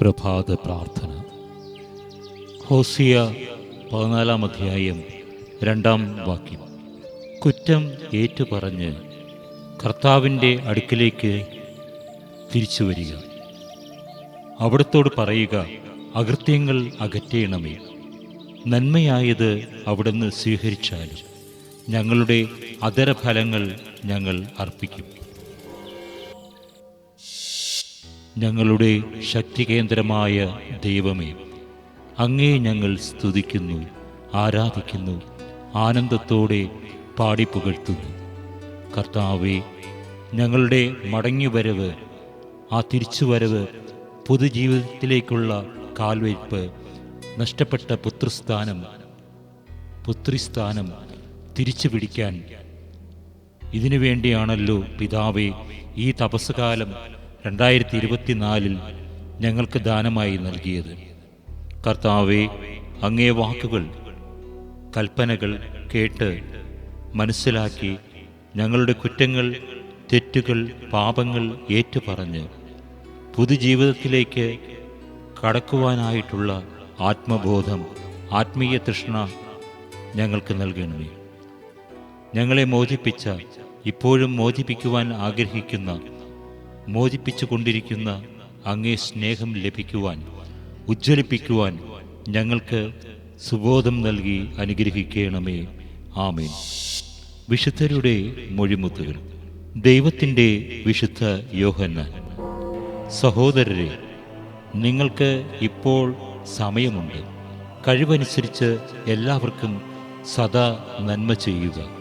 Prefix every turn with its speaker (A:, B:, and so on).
A: പ്രഭാത പ്രാർത്ഥന. ഹോസിയ പതിനാലാം അധ്യായം രണ്ടാം വാക്യം. കുറ്റം ഏറ്റുപറഞ്ഞ് കർത്താവിന്റെ അടുക്കിലേക്ക് തിരിച്ചു വരിക. അവിടത്തോട് പറയുക അകൃത്യങ്ങൾ അകറ്റേണമേ. നന്മയായത് അവിടുന്ന് സ്വീകരിച്ചാലും ഞങ്ങളുടെ അതരഫലങ്ങൾ ഞങ്ങൾ അർപ്പിക്കും. ഞങ്ങളുടെ ശക്തികേന്ദ്രമായ ദൈവമേ അങ്ങേ ഞങ്ങൾ സ്തുതിക്കുന്നു ആരാധിക്കുന്നു ആനന്ദത്തോടെ പാടിപ്പുകഴ്ത്തുന്നു. കർത്താവെ ഞങ്ങളുടെ മടങ്ങിവരവ് ആ തിരിച്ചുവരവ് പൊതുജീവിതത്തിലേക്കുള്ള കാൽവയ്പ് നഷ്ടപ്പെട്ട പുത്രസ്ഥാനം പുത്രിസ്ഥാനം തിരിച്ചു പിടിക്കാൻ ഇതിനു വേണ്ടിയാണല്ലോ പിതാവേ ഈ തപസ്സുകാലം രണ്ടായിരത്തി ഇരുപത്തിനാലിൽ ഞങ്ങൾക്ക് ദാനമായി നൽകിയത്. കർത്താവെ അങ്ങേ വാക്കുകൾ കൽപ്പനകൾ കേട്ട് മനസ്സിലാക്കി ഞങ്ങളുടെ കുറ്റങ്ങൾ തെറ്റുകൾ പാപങ്ങൾ ഏറ്റുപറഞ്ഞ് പുതുജീവിതത്തിലേക്ക് കടക്കുവാനായിട്ടുള്ള ആത്മബോധം ആത്മീയ തൃഷ്ണ ഞങ്ങൾക്ക് നൽകണമേ. ഞങ്ങളെ മോചിപ്പിച്ച ഇപ്പോഴും മോചിപ്പിക്കുവാൻ ആഗ്രഹിക്കുന്ന മോചിപ്പിച്ചു കൊണ്ടിരിക്കുന്ന അങ്ങേ സ്നേഹം ലഭിക്കുവാൻ ഉജ്ജ്വലിപ്പിക്കുവാൻ ഞങ്ങൾക്ക് സുബോധം നൽകി അനുഗ്രഹിക്കണമേ. ആമേൻ. വിശുദ്ധരുടെ മൊഴിമുത്തുകൾ. ദൈവത്തിന്റെ വിശുദ്ധ യോഹന്നാൻ. സഹോദരരെ നിങ്ങൾക്ക് ഇപ്പോൾ സമയമുണ്ട്. കഴിവനുസരിച്ച് എല്ലാവർക്കും സദാ നന്മ ചെയ്യുക.